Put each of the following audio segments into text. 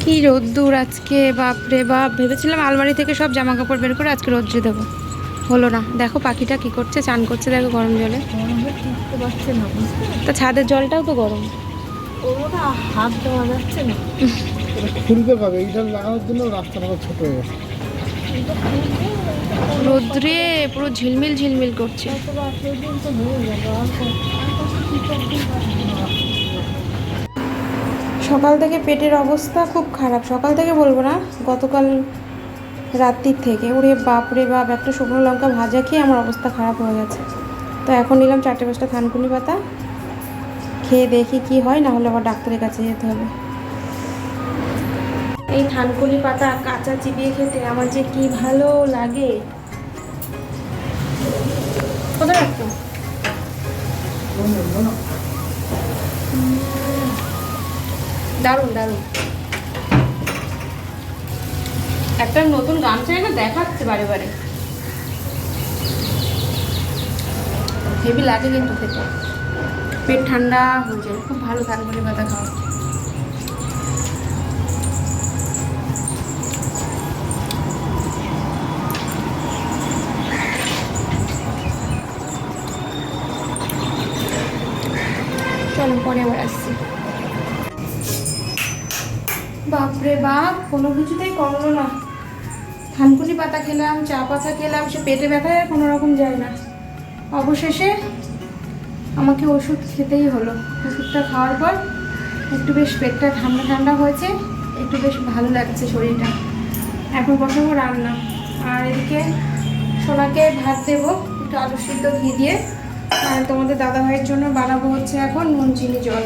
কি রোদ্দুর আজকে বাপরে বাপ। ভেবেছিলাম আলমারি থেকে সব জামা কাপড় বের করে আজকে রোদ্রে দেবো। হলো না। দেখো পাখিটা কি করছে চান করছে দেখো গরম জলে। তো ছাদের জলটাও তো গরম। হাত দেওয়া যাচ্ছে না। এটা খুলবে এইটা লাগানোর জন্য রাস্তাটা ছোট হয়ে গেছে। রোদ্রে পুরো ঝিলমিল ঝিলমিল করছে তারপরে আঠেরো দিন তো হয়ে গেল আর কত- আর কত কি করতে পারব না। সকাল থেকে পেটের অবস্থা খুব খারাপ। সকাল থেকে বলব না, গতকাল রাত্রির থেকে। ওরে বাপ রে বাপ, একটা শুকনো লঙ্কা ভাজা খেয়ে আমার অবস্থা খারাপ হয়ে গেছে। তো এখন নিলাম চারটে পাঁচটা থানকুনি পাতা। খেয়ে দেখি কি হয়, না হলে আবার ডাক্তারের কাছে যেতে হবে। এই থানকুনি পাতা কাঁচা চিবিয়ে খেতে আমার যে কি ভালো লাগে। কোথায় রাখতো দারুণ দারুণ। একটা নতুন গামছা এনে দেখাচ্ছে বারে বারে। হেভি লাগে কিন্তু খেতে। পেট ঠান্ডা হয়ে যায়, খুব ভালো থানকুনি পাতা খাওয়া। চলো পরে আবার বাপ কোনো কিছুতেই কমলো না। থানকুনি পাতা খেলাম, চা পাতা খেলাম, সে পেটে ব্যথায় কোনো রকম যায় না। অবশেষে আমাকে ওষুধ খেতেই হলো। ওষুধটা খাওয়ার পর একটু বেশ পেটটা ঠান্ডা ঠান্ডা হয়েছে, একটু বেশ ভালো লাগছে শরীরটা। এখন বসাবো রান্না। আর এদিকে সোনাকে ভাত দেবো, একটু আলু সিদ্ধ ঘি দিয়ে। আর তোমাদের দাদা ভাইয়ের জন্য বানাবো হচ্ছে এখন নুন চিনি জল।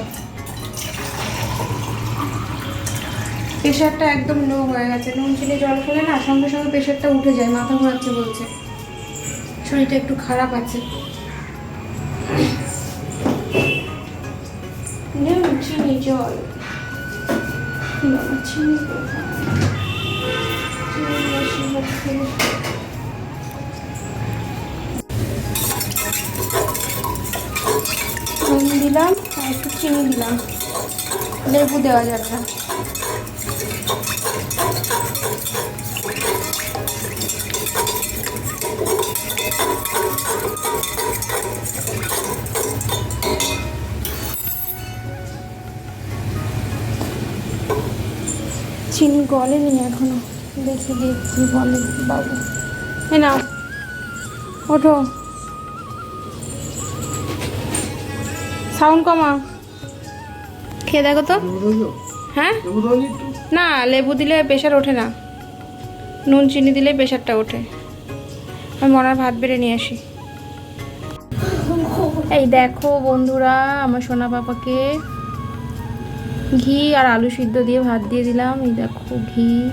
প্রেশারটা একদম লো হয়ে গেছে। নুন, চিনি, জল খেলে না সঙ্গে সঙ্গে প্রেশারটা উঠে যায়, মাথা ঘোরাচ্ছে বলছে। শরীরটা একটু খারাপ আছে। নুন, চিনি, জল। চিনি নুন দিলাম, আর একটু চিনি দিলাম। লেবু দেওয়া যাবে না। চিনি গলেনি এখনও। দেখি কি বলে বাবু। এ নাও। ওঠো। সাউন্ড কমা খেয়ে দেখো তো। হ্যাঁ? না লেবু দিলে প্রেশার ওঠে না। নুন চিনি দিলে প্রেশারটা ওঠে। আমি মনার ভাত বেড়ে নিয়ে আসি। এই দেখো বন্ধুরা আমার সোনা পাপাকে ঘি আর আলু সিদ্ধ দিয়ে ভাত দিয়ে দিলাম। এই দেখো ঘি।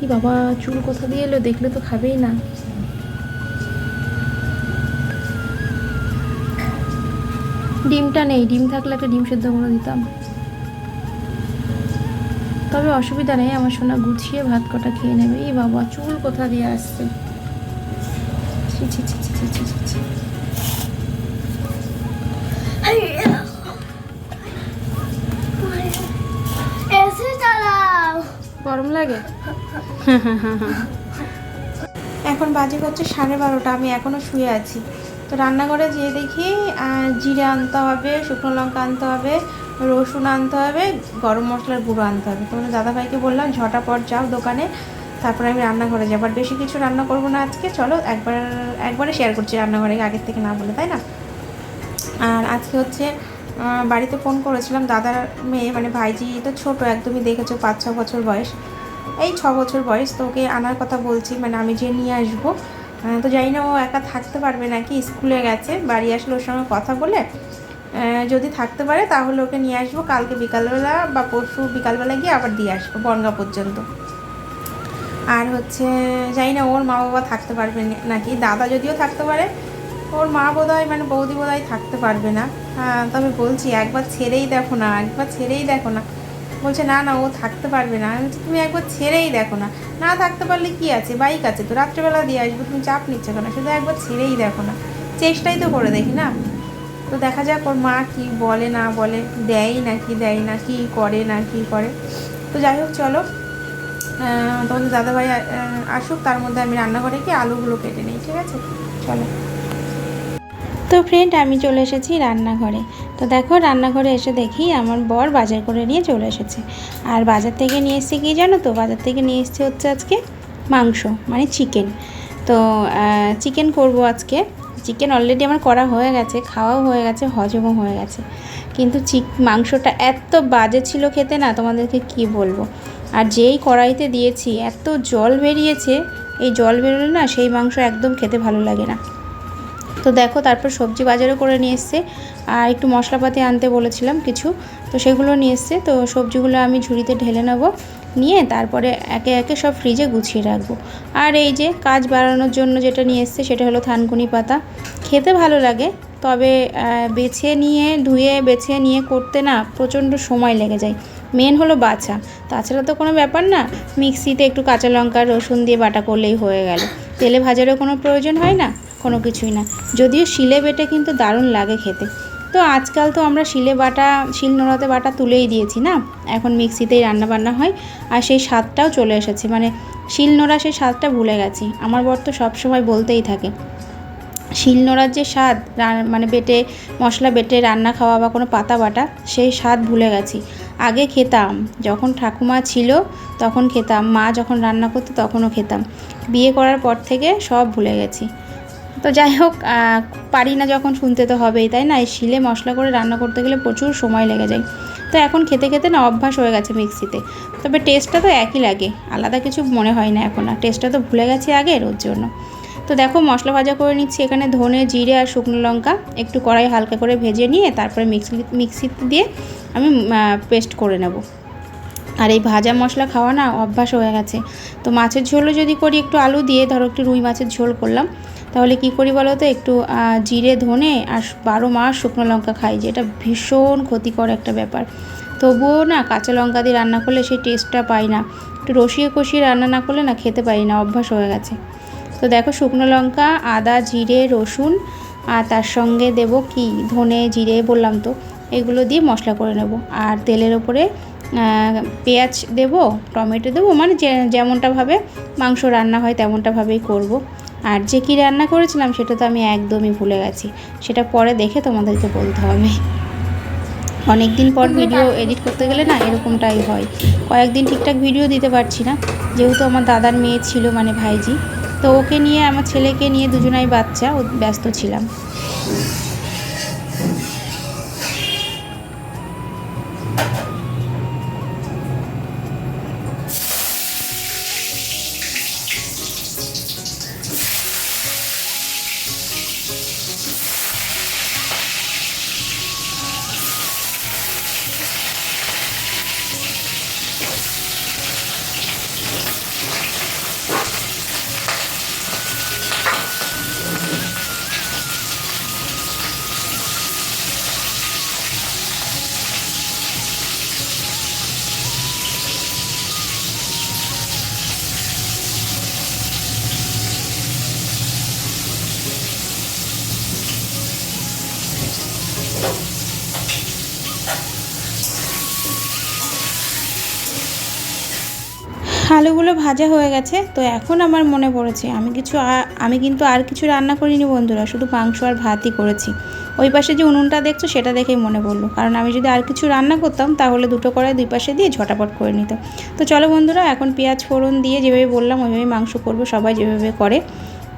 কি বাবা, চুল কোথা দিয়ে এলো? দেখলে তো খাবেই না। ডিমটা নেই। ডিম থাকলে একটা ডিম সেদ্ধ করে দিতাম। তবে অসুবিধা নেই, আমার সোনা গুছিয়ে ভাত কটা খেয়ে নেবে। এই বাবা, চুল কোথা দিয়ে আসছে? ছি ছি ছি ছি ছি। গরম লাগে? এখন বাজে হচ্ছে সাড়ে বারোটা, আমি এখনও শুয়ে আছি। তো রান্নাঘরে যেয়ে দেখি জিরে আনতে হবে, শুকনো লঙ্কা আনতে হবে, রসুন আনতে হবে, গরম মশলার গুঁড়ো আনতে হবে। তোমাদের দাদাভাইকে বললাম ঝটা পর যাও দোকানে, তারপরে আমি রান্নাঘরে যাব। আর বেশি কিছু রান্না করব না আজকে, চলো একবার, একবারে শেয়ার করছি রান্নাঘরে আগের থেকে না বলে, তাই না? আর আজকে হচ্ছে বাড়িতে ফোন করেছিলাম, দাদার মেয়ে মানে ভাইজি তো ছোট, একদমই দেখেছ, পাঁচ, ছ বছর বয়স। এই ছ বছর বয়স, তো ওকে আনার কথা বলছি মানে আমি যে নিয়ে আসব। তো জানি না ও একা থাকতে পারবে নাকি, স্কুলে গেছে, বাড়ি আসলে ওর সঙ্গে কথা বলে যদি থাকতে পারে তাহলে ওকে নিয়ে আসব, কালকে বিকালবেলা বা পরশু বিকালবেলা গিয়ে আবার দিয়ে আসব, বনগা পর্যন্ত। আর হচ্ছে, জানি না ওর মা বাবা থাকতে পারবে নাকি, দাদা যদিও থাকতে পারে ওর মা বোধহয় মানে বৌদি বোধহয় থাকতে পারবে না। হ্যাঁ তবে বলছি, একবার ছেড়েই দেখো না, একবার ছেড়েই দেখো না। বলছে, না না, ও থাকতে পারবে না। আমি বলছি, তুমি একবার ছেড়েই দেখো না। না, থাকতে পারলে কি আছে? বাইক আছে তো, রাত্রেবেলা দিয়ে আসব, তুমি চাপ নিচ্ছ কেন? শুধু একবার ছেড়েই দেখো না। চেষ্টাই তো করে দেখি না? তো দেখা যাক ওর মা কি বলে, না বলে, দেয় না কি, দেয় না, কি করে, না কি করে? তো যাই হোক, চলো। তোমাদের দাদাভাই আসুক, তার মধ্যে আমি রান্নাঘরে কি আলুগুলো কেটে নিই, ঠিক আছে? চলো। তো ফ্রেন্ড আমি চলে এসেছি রান্নাঘরে। তো দেখো, রান্নাঘরে এসে দেখি আমার বর বাজার করে নিয়ে চলে এসেছে। আর বাজার থেকে নিয়ে এসেছে কি জানো তো? বাজার থেকে নিয়ে এসেছে হচ্ছে আজকে মাংস মানে চিকেন তো চিকেন করব আজকে। চিকেন অলরেডি আমার করা হয়ে গেছে, খাওয়াও হয়ে গেছে, হজমও হয়ে গেছে। কিন্তু চিক মাংসটা এত বাজে ছিল খেতে না, তোমাদেরকে কি বলব? আর যেই কড়াইতে দিয়েছি, এত জল বেরিয়েছে, এই জল বেরোলে না সেই মাংস একদম খেতে ভালো লাগে না। তো দেখো, তারপর সবজি বাজারও করে নিয়ে এসছে। আর একটু মশলাপাতি আনতে বলেছিলাম কিছু। তো সেগুলো নিয়ে এসছে। তো সবজিগুলো আমি ঝুড়িতে ঢেলে নেব। নিয়ে তারপরে একে একে সব ফ্রিজে গুছিয়ে রাখব। আর এই যে কাজ বাড়ানোর জন্য যেটা নিয়ে এসছে, সেটা হলো থানকুনি পাতা। খেতে ভালো লাগে, তবে বেছে নিয়ে, ধুয়ে, বেছে নিয়ে করতে না প্রচণ্ড সময় লেগে যায়। মেন হলো বাছা। তাছাড়া তো কোনো ব্যাপার না, মিক্সিতে একটু কাঁচা লঙ্কা, রসুন দিয়ে বাটা করলেই হয়ে গেল। তেলে ভাজারও কোনো প্রয়োজন হয় না? কোনো কিছুই না। যদিও শিলে বেটে কিন্তু দারুণ লাগে খেতে। তো আজকাল তো আমরা শিলে বাটা, শিল নোড়াতে বাটা তুলেই দিয়েছি না? এখন মিক্সিতেই রান্না বান্না হয় আর সেই স্বাদটাও চলে এসেছে। মানে শিল নোড়া সেই স্বাদটা ভুলে গেছি। আমার বর তো সবসময় বলতেই থাকে। শিল নোড়ার যে স্বাদ মানে বেটে, মশলা বেটে রান্না খাওয়া বা কোনো পাতা বাটা, সেই স্বাদ ভুলে গেছি। আগে খেতাম। যখন ঠাকুমা ছিল, তখন খেতাম। মা যখন রান্না করতো, তখনও খেতাম। বিয়ে করার পর থেকে সব ভুলে গেছি। তো যাই হোক পারি না যখন শুনতে তো হবেই, তাই না? এই শিলে মশলা করে রান্না করতে গেলে প্রচুর সময় লেগে যায়। তো এখন খেতে খেতে না অভ্যাস হয়ে গেছে মিক্সিতে। তবে টেস্টটা তো একই লাগে, আলাদা কিছু মনে হয় না এখন আর। টেস্টটা তো ভুলে গেছি আগের ওর জন্য। তো দেখো, মশলা ভাজা করে নিচ্ছি এখানে ধনে, জিরে আর শুকনো লঙ্কা। একটু কড়াই হালকা করে ভেজে নিয়ে তারপরে মিক্সি, মিক্সিতে দিয়ে আমি পেস্ট করে নেব। আর এই ভাজা মশলা খাওয়া না অভ্যাস হয়ে গেছে। তো মাছের ঝোলও যদি করি, একটু আলু দিয়ে, ধরো একটু রুই মাছের ঝোল করলাম। তাহলে কি করি বলো তো? একটু জিরে, ধনে আর বারো মাস শুকনো লঙ্কা খাই, যেটা ভীষণ ক্ষতিকর একটা ব্যাপার। তবুও না কাঁচা লঙ্কা দিয়ে রান্না করলে সেই টেস্টটা পাই না। একটু রসিয়ে কষিয়ে রান্না না করলে না খেতে পারি না, অভ্যাস হয়ে গেছে। তো দেখো শুকনো লঙ্কা, আদা, জিরে, রসুন আর তার সঙ্গে দেব কি? ধনে, জিরে বললাম তো। এগুলো দিয়ে মশলা করে নেব। আর তেলের ওপরে পেঁয়াজ দেব, টমেটো দেবো মানে যে- যেমনটা ভাবে, মাংস রান্না হয় তেমনটা ভাবেই করব। আর যে কী রান্না করেছিলাম সেটা তো আমি একদমই ভুলে গেছি। সেটা পরে দেখে তোমাদেরকে বলতে হবে। অনেক দিন পর ভিডিও এডিট করতে গেলে না এরকমটাই হয়। কয়েকদিন ঠিকঠাক ভিডিও দিতে পারছি না। যেহেতু আমার দাদার মেয়ে ছিল মানে ভাইজি। তো ওকে নিয়ে আমার ছেলেকে নিয়ে দুজনাই বাচ্চা ও ব্যস্ত ছিলাম। আলুগুলো ভাজা হয়ে গেছে, তো এখন আমার মনে পড়েছে, আমি কিছু আমি কিন্তু আর কিছু রান্না করিনি বন্ধুরা, শুধু মাংস আর ভাতই করেছি। ওই পাশে যে উনুনটা দেখছ সেটা দেখেই মনে পড়ল, কারণ আমি যদি আর কিছু রান্না করতাম তাহলে দুটো কড়াই দুই পাশে দিয়ে ঝটাপট করে নিতাম তো চলো বন্ধুরা, এখন পেঁয়াজ ফোড়ন দিয়ে যেভাবে বললাম ওইভাবে মাংস করব, সবাই যেভাবে করে।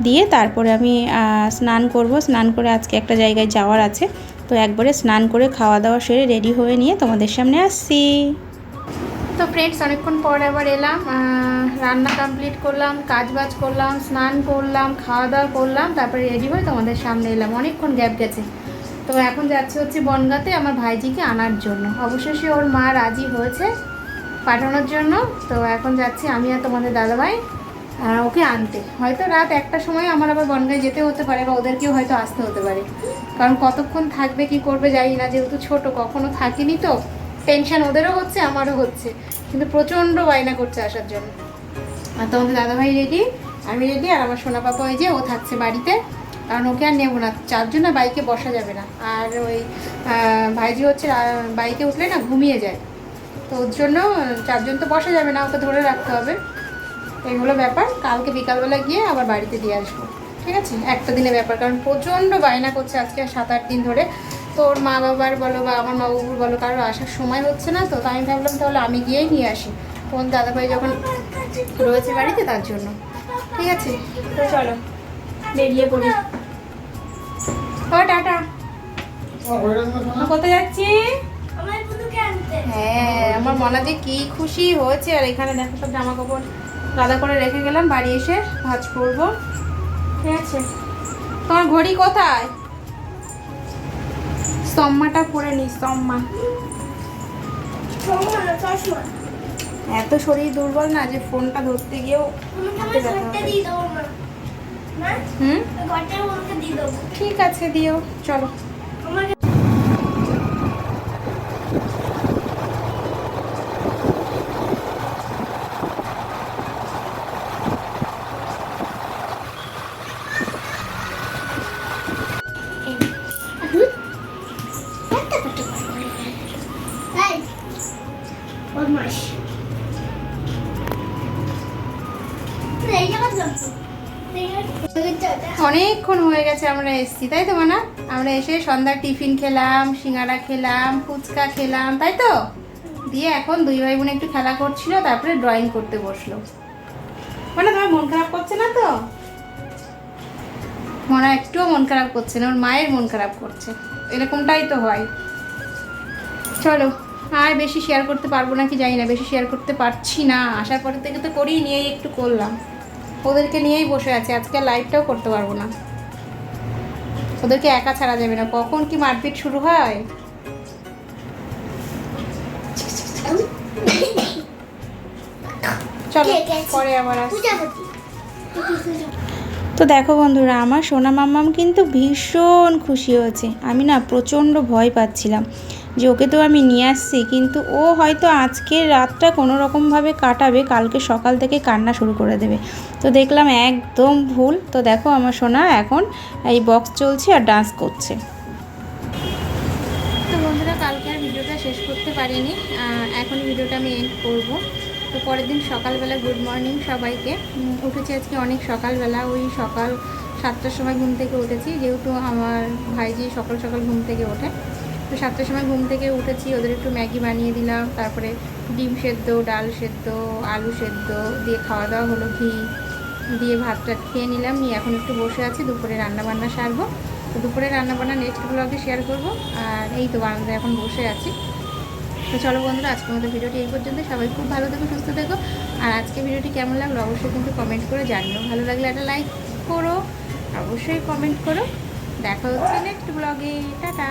দিয়ে তারপরে আমি স্নান করব, স্নান করে আজকে একটা জায়গায় যাওয়ার আছে। তো একবারে স্নান করে খাওয়া দাওয়া সেরে রেডি হয়ে নিয়ে তোমাদের সামনে আসছি। তো ফ্রেন্ডস অনেকক্ষণ পর আবার এলাম রান্না কমপ্লিট করলাম কাজ বাজ করলাম, স্নান করলাম, খাওয়া দাওয়া করলাম, তারপরে রেডি হয়ে তোমাদের সামনে এলাম। অনেকক্ষণ গ্যাপ গেছে। তো এখন যাচ্ছে হচ্ছে বনগাতে আমার ভাইজিকে আনার জন্য। অবশেষে ওর মা রাজি হয়েছে পাঠানোর জন্য। তো এখন যাচ্ছি আমি আর তোমাদের দাদাভাই ওকে আনতে। হয়তো রাত একটা সময় আমার আবার বনগায় যেতে হতে পারে বা ওদেরকেও হয়তো আসতে হতে পারে। কারণ কতক্ষণ থাকবে, কি করবে জানি না, যেহেতু ছোট, কখনো থাকিনি তো। টেনশন ওদেরও হচ্ছে, আমারও হচ্ছে। কিন্তু প্রচণ্ড বায়না করছে আসার জন্য। আর তোমাদের দাদাভাই রেডি আমি রেডি আর আমার সোনা পাপা ওই যে, ও থাকছে বাড়িতে। কারণ ওকে আর নেব না, চারজন বাইকে বসা যাবে না। আর ওই ভাইজি হচ্ছে বাইকে উঠলে না ঘুমিয়ে যায়। তো ওর জন্য চারজন তো বসা যাবে না, ওকে ধরে রাখতে হবে। এগুলো ব্যাপার, কালকে বিকালবেলা গিয়ে আবার বাড়িতে দিয়ে আসব। ঠিক আছে? একটা দিনের ব্যাপার, কারণ প্রচণ্ড বায়না করছে আজকে সাত, আট দিন ধরে। তো ওর মা বাবার বলো বা আমার মা বাবুর বলো, কারোর আসার সময় হচ্ছে না তো তাই আমি ভাবলাম তাহলে আমি গিয়েই নিয়ে আসি। তখন দাদাভাই যখন রয়েছে বাড়িতে তার জন্য। ঠিক আছে? তো চলো, বেরিয়ে পড়ি। ও, টাটা। কোথায় যাচ্ছি? হ্যাঁ আমার মনে যে কি খুশি হয়েছে। আর এখানে দেখো সব জামা কাপড় গাদা করে রেখে গেলাম, বাড়ি এসে ভাজ করব। ঠিক আছে। তোমার ঘড়ি কোথায়? সম্মাটা পরে নি সম্মা। এত শরীর দুর্বল না যে ফোনটা ধরতে গিয়েও হুম? ঠিক আছে দিও। চলো। গেছে, আমরা এসেছি, তাই তো মানা? আমরা এসে সন্ধ্যার টিফিন খেলাম সিঙ্গারা খেলাম, ফুচকা খেলাম, তাই তো? দিয়ে এখন দুই ভাই বোন একটু খেলা করছিল, তারপরে ড্রয়িং করতে বসল। মানে তোমার মন খারাপ করছে না তো? মনে, একটুও মন খারাপ করছে না, ওর মায়ের মন খারাপ করছে। এরকমটাই তো হয়। চলো, আর বেশি শেয়ার করতে পারব নাকি জানি না, বেশি শেয়ার করতে পারছি না। আসার পরে থেকে তো করেই নিয়েই একটু করলাম। ওদেরকে নিয়েই বসে আছে, আজকে লাইভটাও করতে পারব না। ওদেরকে একা ছাড়া যাবে না। কখন কি মারপিট শুরু হয়? চলো পরে আবার তো দেখো বন্ধুরা আমার সোনা মাম্মাম কিন্তু ভীষণ খুশি হয়েছে। আমি না প্রচণ্ড ভয় পাচ্ছিলাম যে ওকে তো আমি নিয়ে আসছি কিন্তু ও হয়তো আজকের রাতটা কোনো রকমভাবে কাটাবে কালকে সকাল থেকে কান্না শুরু করে দেবে। তো দেখলাম একদম ভুল। তো দেখো আমার সোনা এখন এই বক্স চলছে আর ডান্স করছে। তো বন্ধুরা, কালকে আর ভিডিওটা শেষ করতে পারিনি। এখন ভিডিওটা আমি এন্ড করব। তো পরের দিন সকালবেলা গুড মর্নিং সবাইকে। উঠেছি আজকে অনেক সকালবেলা। ওই সকাল সাতটার সময় ঘুম থেকে উঠেছি। যেহেতু আমার ভাইজি সকাল সকাল ঘুম থেকে ওঠে। তো সাতটার সময় ঘুম থেকে উঠেছি। ওদের একটু ম্যাগি বানিয়ে দিলাম। তারপরে ডিম সেদ্ধ, ডাল সেদ্ধ, আলু সেদ্ধ দিয়ে খাওয়া দাওয়া হলো, ঘি। দিয়ে ভাতটা খেয়ে নিলাম। নিয়ে এখন একটু বসে আছি, দুপুরে রান্না বান্না সারবো। তো দুপুরে রান্না বান্না নেক্সট ব্লগে শেয়ার করব। আর এই তো বারান্দায় এখন বসে আছি। তো চলো বন্ধুরা, আজকের মতো ভিডিওটি এই পর্যন্ত। সবাই খুব ভালো থেকো, সুস্থ থেকো। আর আজকে ভিডিওটি কেমন লাগল অবশ্যই কিন্তু কমেন্ট করে জানিও। ভালো লাগলে একটা লাইক করো, অবশ্যই কমেন্ট করো। দেখা হচ্ছে নেক্সট ব্লগে টাটা!